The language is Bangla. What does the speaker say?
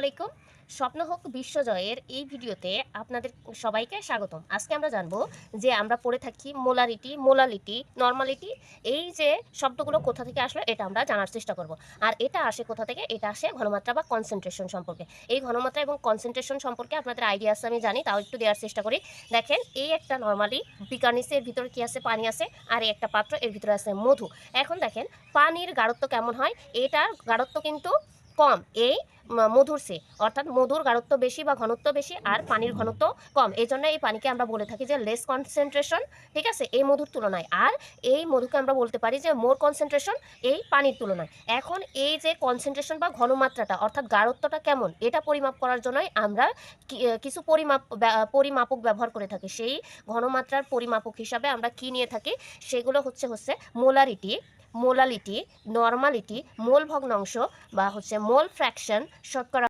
আলাইকুম। স্বপ্ন হোক বিশ্বজয়ের এই ভিডিওতে আপনাদের সবাইকে স্বাগতম। আজকে আমরা জানব যে আমরা পড়ে থাকি মোলারিটি, মোলালিটি, নর্মালিটি, এই যে শব্দগুলো কোথা থেকে আসলো এটা আমরা জানার চেষ্টা করব। আর এটা আসে কোথা থেকে? এটা আসে ঘনমাত্রা বা কনসেন্ট্রেশন সম্পর্কে। এই ঘনমাত্রা এবং কনসেন্ট্রেশন সম্পর্কে আপনাদের আইডিয়া আছে, আমি জানি, তাও একটু দেওয়ার চেষ্টা করি। দেখেন, এই একটা নর্মালি, বিকানিসে এর ভিতরে কি আছে? পানি আছে। আর এই একটা পাত্র, এর ভিতরে আছে মধু। এখন দেখেন, পানির গাঢ়ত্ব কেমন হয়? এটার গাঢ়ত্ব কিন্তু কম। এই মধুর সে অর্থাৎ মধুর গাঢ়ত্ব বেশি বা ঘনত্ব বেশি আর পানির ঘনত্ব কম। এই জন্য এই পানিকে আমরা বলে থাকি যে লেস কনসেন্ট্রেশন ঠিক আছে? এই মধুর তুলনায়। আর এই মধুকে আমরা বলতে পারি যে মোর কনসেন্ট্রেশন এই পানির তুলনায়। এখন এই যে কনসেন্ট্রেশন বা ঘনমাত্রাটা, অর্থাৎ গাঢ়ত্বটা কেমন, এটা পরিমাপ করার জন্যই আমরা কিছু পরিমাপ পরিমাপক ব্যবহার করে থাকি। সেই ঘনমাত্রার পরিমাপক হিসাবে আমরা কি নিয়ে থাকি? সেগুলো হচ্ছে হচ্ছে মোলারিটি মোলালিটি নর্মালিটি মোল ভগ্নাংশ বা হচ্ছে মোল ফ্র্যাকশন শতকরা